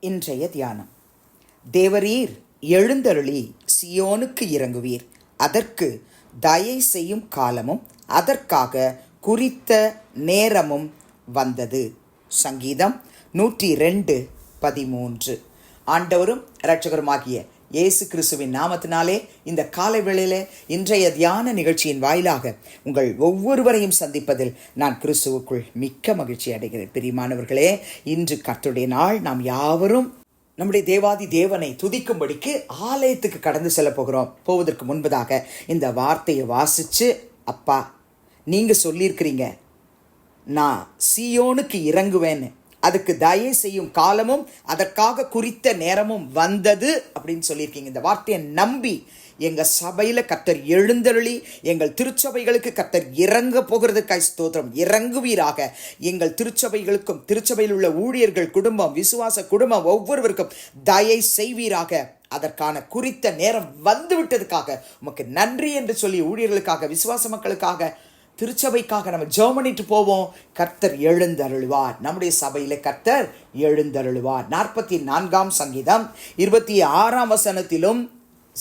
இன்றைய தியானம். தேவரீர் எழுந்தருளி சியோனுக்கு இறங்குவீர். அதற்கு தயை செய்யும் காலமும் அதற்காக குறித்த நேரமும் வந்தது. சங்கீதம் நூற்றி ரெண்டு பதிமூன்று. ஆண்டவரும் இரட்சகருமாகிய இயேசு கிறிஸ்துவின் நாமத்தினாலே இந்த காலை வேளையிலே இன்றைய தியான நிகழ்ச்சியின் வாயிலாக உங்கள் ஒவ்வொருவரையும் சந்திப்பதில் நான் கிறிஸ்துவுக்குள் மிக்க மகிழ்ச்சி அடைகிறேன். பிரியமானவர்களே இன்று கத்துடைய நாள். நாம் யாவரும் நம்முடைய தேவாதி தேவனை துதிக்கும்படிக்கு ஆலயத்துக்கு கடந்து செல்ல போகிறோம். போவதற்கு முன்பதாக இந்த வார்த்தையை வாசித்து அப்பா நீங்கள் சொல்லியிருக்கிறீங்க நான் சியோனுக்கு இறங்குவேன்னு. அதுக்கு தயை செய்யும் காலமும் அதற்காக குறித்த நேரமும் வந்தது அப்படின்னு சொல்லியிருக்கீங்க. இந்த வார்த்தையை நம்பி எங்கள் சபையில் கத்தர் எழுந்தருளி எங்கள் திருச்சபைகளுக்கு கத்தர் இறங்க போகிறதுக்காய் ஸ்தோத்திரம். இறங்குவீராக. எங்கள் திருச்சபைகளுக்கும் திருச்சபையில் உள்ள ஊழியர்கள் குடும்பம் விசுவாச குடும்பம் ஒவ்வொருவருக்கும் தயை செய்வீராக. அதற்கான குறித்த நேரம் வந்துவிட்டதுக்காக உமக்கு நன்றி என்று சொல்லி ஊழியர்களுக்காக விசுவாச மக்களுக்காக திருச்சபைக்காக நம்ம ஜெர்மனிட்டு போவோம். கர்த்தர் எழுந்தருள்வார். நம்முடைய சபையில் கர்த்தர் எழுந்தருள்வார். நாற்பத்தி நான்காம் சங்கீதம் இருபத்தி ஆறாம் வசனத்திலும்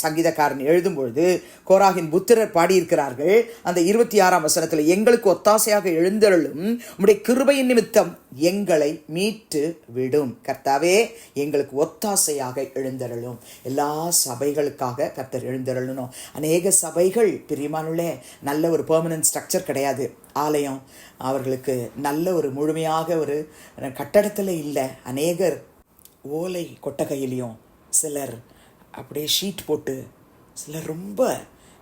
சங்கீதக்காரன் எழுதும் பொழுது கோராகின் புத்திரர் பாடியிருக்கிறார்கள். அந்த இருபத்தி ஆறாம் வசனத்தில் எங்களுக்கு ஒத்தாசையாக எழுந்தருளும் உடைய கிருபையின் நிமித்தம் எங்களை மீட்டு விடும். கர்த்தாவே எங்களுக்கு ஒத்தாசையாக எழுந்தருளும். எல்லா சபைகளுக்காக கர்த்தர் எழுந்தருளணும் அநேக சபைகள் பிரியமானுள்ளே நல்ல ஒரு பெர்மனன்ட் ஸ்ட்ரக்சர் கிடையாது. ஆலயம் அவர்களுக்கு நல்ல ஒரு முழுமையாக ஒரு கட்டடத்தில் இல்லை. அநேகர் ஓலை கொட்டகையிலையும் சிலர் அப்படியே ஷீட் போட்டு சில ரொம்ப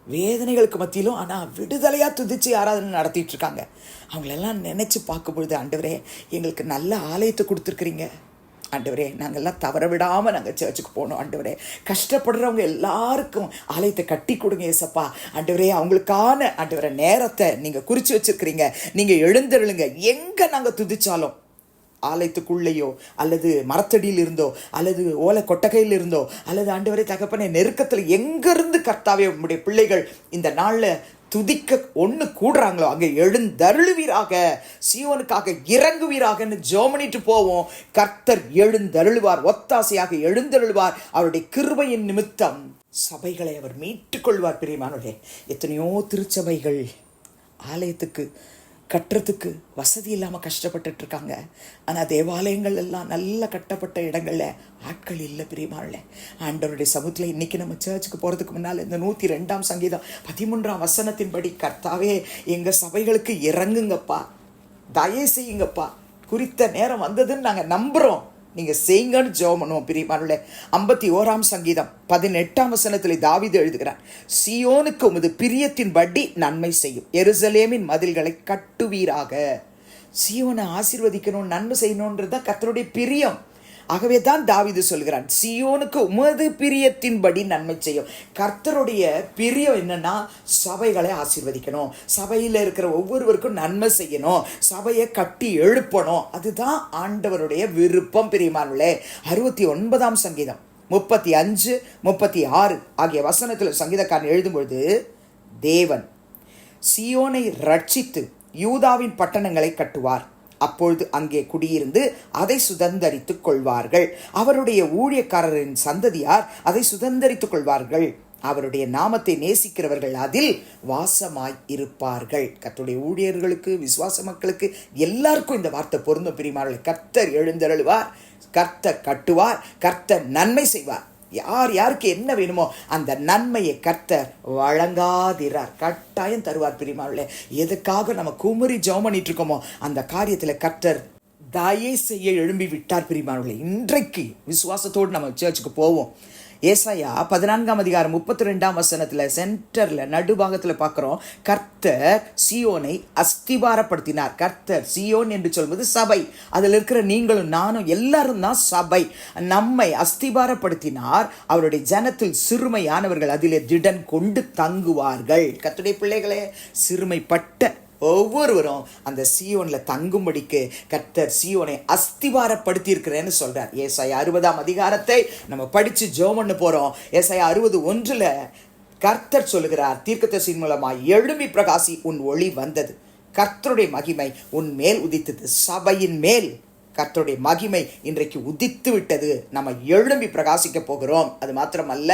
வேதனைகளுக்கு மத்தியிலும் ஆனால் விடுதலையாக துதிச்சு ஆராதனை நடத்திட்டு இருக்காங்க. அவங்களெல்லாம் நினச்சி பார்க்கும் பொழுது ஆண்டவரே எங்களுக்கு நல்ல ஆலயத்தை கொடுத்துருக்குறீங்க. ஆண்டவரே நாங்கள்லாம் தவற விடாமல் நாங்கள் சர்ச்சுக்கு போனோம். ஆண்டவரே கஷ்டப்படுறவங்க எல்லாருக்கும் ஆலயத்தை கட்டி கொடுங்க ஏசப்பா. ஆண்டவரே அவங்களுக்கான ஆண்டவரை நேரத்தை நீங்கள் குறித்து வச்சுருக்கிறீங்க. நீங்கள் எழுந்தருளுங்க. எங்கே நாங்கள் துதிச்சாலும் ஆலயத்துக்குள்ளேயோ அல்லது மரத்தடியில் இருந்தோ அல்லது ஓலை கொட்டகையில் இருந்தோ அல்லது ஆண்டவரே தகப்பனே நெருக்கத்தில் எங்கிருந்து கர்த்தாவே உங்களுடைய பிள்ளைகள் இந்த நாளில் துதிக்க ஒன்று கூடுறாங்களோ அங்கே எழுந்தருளுவீராக சீவனுக்காக இறங்குவீராகன்னு ஜோமனிட்டு போவோம். கர்த்தர் எழுந்தருளுவார் ஒத்தாசையாக எழுந்தருளுவார். அவருடைய கிருபையின் நிமித்தம் சபைகளை அவர் மீட்டுக் கொள்வார் எத்தனையோ திருச்சபைகள் ஆலயத்துக்கு கட்டுறதுக்கு வசதி இல்லாமல் கஷ்டப்பட்டுட்டு இருக்காங்க ஆனால் தேவாலயங்கள் எல்லாம் நல்ல கட்டப்பட்ட இடங்களில் ஆட்கள் இல்லை பிரியமாவில் ஆண்டவருடைய சமூகத்தில் இன்றைக்கி நம்ம சர்ச்சுக்கு போகிறதுக்கு முன்னால் இந்த நூற்றி ரெண்டாம் சங்கீதம் பதிமூன்றாம் வசனத்தின்படி கர்த்தாவே எங்கள் சபைகளுக்கு இறங்குங்கப்பா. தயவு செய்யுங்கப்பா. குறித்த நேரம் வந்ததுன்னு நாங்கள் நம்புகிறோம் நீங்கள் செய்யுங்கன்னு ஜெபம் பண்ணுவோம் பிரியமானுள்ள ஐம்பத்தி ஓராம் சங்கீதம் பதினெட்டாம் வசனத்தில் தாவிது எழுதுகிறார். சியோனுக்கு உமது பிரியத்தின் படி நன்மை செய்யும். எருசலேமின் மதில்களை கட்டுவீராக. சியோனை ஆசீர்வதிக்கணும் நன்மை செய்யணுன்றது தான் கத்தருடைய பிரியம். ஆகவே தான் தாவிது சொல்கிறான் சியோனுக்கு உமது பிரியத்தின்படி நன்மை செய்யும். கர்த்தருடைய பிரியம் என்னன்னா சபைகளை ஆசீர்வதிக்கணும். சபையில் இருக்கிற ஒவ்வொருவருக்கும் நன்மை செய்யணும். சபையை கட்டி எழுப்பணும். அதுதான் ஆண்டவருடைய விருப்பம் பிரியமானே அறுபத்தி ஒன்பதாம் சங்கீதம் முப்பத்தி அஞ்சு முப்பத்தி ஆறு ஆகிய வசனத்தில் சங்கீதக்காரன் எழுதும்பொழுது தேவன் சியோனை ரட்சித்து யூதாவின் பட்டணங்களை கட்டுவார். அப்பொழுது அங்கே குடியிருந்து அதை சுதந்தரித்துக் கொள்வார்கள். அவருடைய ஊழியக்காரரின் சந்ததியார் அதை சுதந்தரித்துக் கொள்வார்கள். அவருடைய நாமத்தை நேசிக்கிறவர்கள் அதில் வாசமாய் இருப்பார்கள். கத்துடைய ஊழியர்களுக்கு விசுவாச மக்களுக்கு எல்லாருக்கும் இந்த வார்த்தை பொருந்தும். பிரிமார்கள் கர்த்தர் எழுந்தருள்வார் கர்த்தர் கட்டுவார் கர்த்தர் நன்மை செய்வார். யார் யாருக்கு என்ன வேணுமோ அந்த நன்மையை கர்த்தர் வழங்காதிரார். கட்டாயம் தருவார் பிரிமாவில் எதுக்காக நம்ம குமரி ஜெபம் பண்ணிட்டு இருக்கோமோ அந்த காரியத்தில் கர்த்தர் தயை செய்ய எழும்பி விட்டார் பிரிமானவர்களே இன்றைக்கு விசுவாசத்தோடு நம்ம சர்ச்சுக்கு போவோம். ஏசாயா பதினான்காம் அதிகாரம் முப்பத்தி ரெண்டாம் வசனத்தில் சென்டரில் நடுபாகத்தில் பார்க்குறோம். கர்த்தர் சியோனை அஸ்திபாரப்படுத்தினார். கர்த்தர் சியோன் என்று சொல்வது சபை. அதில் இருக்கிற நீங்களும் நானும் எல்லாரும் தான் சபை. நம்மை அஸ்திபாரப்படுத்தினார். அவருடைய ஜனத்தில் சிறுமையானவர்கள் அதிலே திடன் கொண்டு தங்குவார்கள். கத்துடைய பிள்ளைகளே சிறுமைப்பட்ட ஒவ்வொருவரும் அந்த சியோனில் தங்கும்படிக்கு கர்த்தர் சியோனை அஸ்திவாரப்படுத்தியிருக்கிறேன்னு சொல்கிறார் சொல்றார் அறுபதாம் அதிகாரத்தை நம்ம படித்து ஜோமன்னு போகிறோம் ஏசாயா அறுபது ஒன்றில் கர்த்தர் சொல்லுகிறார் தீர்க்கத்தின் மூலமாக எழும்பி பிரகாசி உன் ஒளி வந்தது. கர்த்தருடைய மகிமை உன் மேல் உதித்தது. சபையின் மேல் கர்த்தருடைய மகிமை இன்றைக்கு உதித்து விட்டது. நம்ம எழும்பி பிரகாசிக்க போகிறோம். அது மாத்திரமல்ல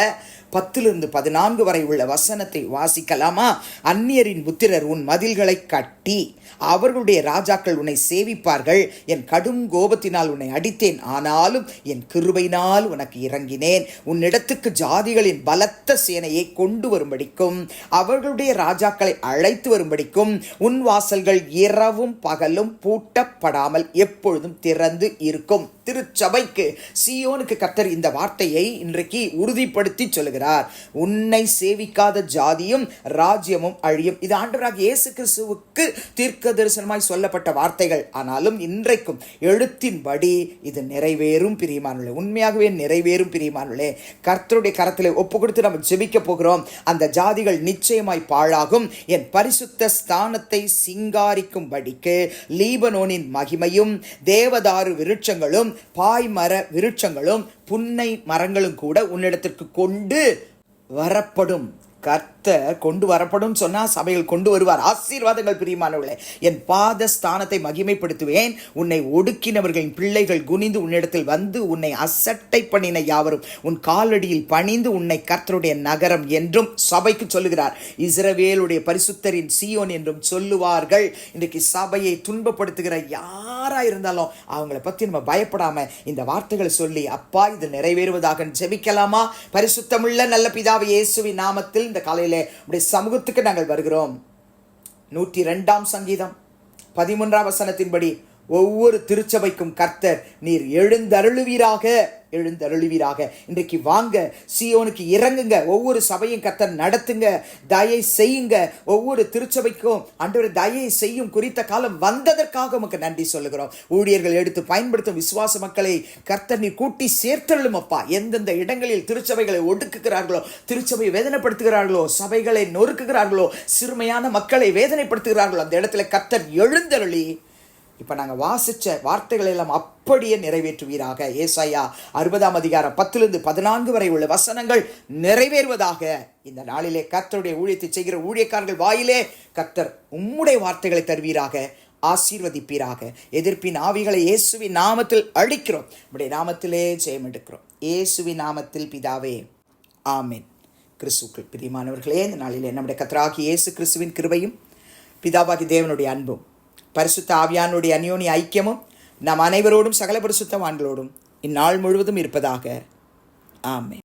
பத்திலிருந்து பதினான்கு வரை உள்ள வசனத்தை வாசிக்கலாமா? அந்நியரின் புத்திரர் உன் மதில்களை கட்டி அவர்களுடைய ராஜாக்கள் உன்னை சேவிப்பார்கள். என் கடும் கோபத்தினால் உன்னை அடித்தேன். ஆனாலும் என் கிருபையினால் உனக்கு இறங்கினேன். உன்னிடத்துக்கு ஜாதிகளின் பலத்த சேனையை கொண்டு வரும்படிக்கும் அவர்களுடைய ராஜாக்களை அழைத்து வரும்படிக்கும் உன் வாசல்கள் இரவும் பகலும் பூட்டப்படாமல் எப்பொழுதும் திறந்து இருக்கும். திருச்சபைக்கு சீயோனுக்கு கத்தர் இந்த வார்த்தையை இன்றைக்கு உறுதிப்படுத்தி சொல்லுகிறார். உன்னை சேவிக்காத ஜாதியும் ராஜ்யமும் அழியும். இது ஆண்டவராக இயேசு கிறிஸ்துவுக்கு தீர்க்க தரிசனமாய் சொல்லப்பட்ட வார்த்தைகள். ஆனாலும் இன்றைக்கும் எழுத்தின்படி இது நிறைவேறும் பிரியமானுள்ளே உண்மையாகவே நிறைவேறும் பிரியமானுள்ளே கர்த்தருடைய கரத்தில் ஒப்பு கொடுத்து நம்ம ஜெபிக்க போகிறோம். அந்த ஜாதிகள் நிச்சயமாய் பாழாகும். என் பரிசுத்த ஸ்தானத்தை சிங்காரிக்கும்படிக்கு லீபனோனின் மகிமையும் தேவதாரு விருட்சங்களும் பாய்மர விருட்சங்களும் புன்னை மரங்களும் கூட உன்னிடத்திற்கு கொண்டு வரப்படும். கர்த்தர் கொண்டு வரப்படும் சொன்னா சபையில் கொண்டு வருவார். ஆசீர்வாதங்கள் பிரியமானவர்களே என் பாத ஸ்தானத்தை மகிமைப்படுத்துவேன். உன்னை ஒடுக்கினவர்களின் பிள்ளைகள் குனிந்து உன்னிடத்தில் வந்து உன்னை அசட்டை பண்ணின யாவரும் உன் காலடியில் பணிந்து உன்னை கர்த்தருடைய நகரம் என்றும் சபைக்கு சொல்லுகிறார். இஸ்ரவேலுடைய பரிசுத்தரின் சீயோன் என்றும் சொல்லுவார்கள். இன்றைக்கு சபையை துன்பப்படுத்துகிற யாரா இருந்தாலும் அவங்கள பத்தி நம்ம பயப்படாம இந்த வார்த்தைகளை சொல்லி அப்பா இது நிறைவேறுவதாக ஜெபிக்கலாமா? பரிசுத்தமுள்ள நல்ல பிதாவை இயேசுவின் நாமத்தில் இந்த காலையில் உடைய சமூகத்துக்கு நாங்கள் வருகிறோம். நூற்றி ரெண்டாம் சங்கீதம் பதிமூன்றாம் வசனத்தின்படி ஒவ்வொரு திருச்சபைக்கும் கர்த்தர் நீர் எழுந்தருளுவீராக எழுந்தருளுவீராக. இன்றைக்கு வாங்க சியோனுக்கு இறங்குங்க ஒவ்வொரு சபையும் கர்த்தர் நடத்துங்க தயை செய்யுங்க. ஒவ்வொரு திருச்சபைக்கும் அன்றொரு தயை செய்யும் குறித்த காலம் வந்ததற்காக உமக்கு நன்றி சொல்லுகிறோம். ஊழியர்கள் எடுத்து பயன்படுத்தும் விசுவாச மக்களை கர்த்தர் நீர் கூட்டி சேர்த்தருளும் அப்பா. எந்தெந்த இடங்களில் திருச்சபைகளை ஒடுக்குகிறார்களோ திருச்சபையை வேதனைப்படுத்துகிறார்களோ சபைகளை நொறுக்குகிறார்களோ சிறுமையான மக்களை வேதனைப்படுத்துகிறார்களோ அந்த இடத்துல கர்த்தர் எழுந்தருளி இப்போ நாங்கள் வாசித்த வார்த்தைகளை எல்லாம் அப்படியே நிறைவேற்றுவீராக. ஏசாயா அறுபதாம் அதிகாரம் பத்திலிருந்து பதினான்கு வரை உள்ள வசனங்கள் நிறைவேறுவதாக. இந்த நாளிலே கர்த்தருடைய ஊழியத்தை செய்கிற ஊழியக்காரர்கள் வாயிலே கர்த்தர் உம்முடைய வார்த்தைகளை தருவீராக ஆசீர்வதிப்பீராக. எதிர்ப்பின் ஆவிகளை இயேசுவின் நாமத்தில் அழிக்கிறோம் நம்முடைய நாமத்திலே ஜெயம் எடுக்கிறோம். இயேசுவின் நாமத்தில் பிதாவே ஆமென். கிறிஸ்துக்கள் பிரியமானவர்களே இந்த நாளிலே நம்முடைய கத்தராகி இயேசு கிறிஸ்துவின் கிருபையும் பிதாவாகி தேவனுடைய அன்பும் பரிசுத்த ஆவியானுடைய அந்யோனி ஐக்கியமும் நம் அனைவரோடும் சகல பரிசுத்தவான்களோடும் இந்நாள் முழுவதும் இருப்பதாக. ஆமே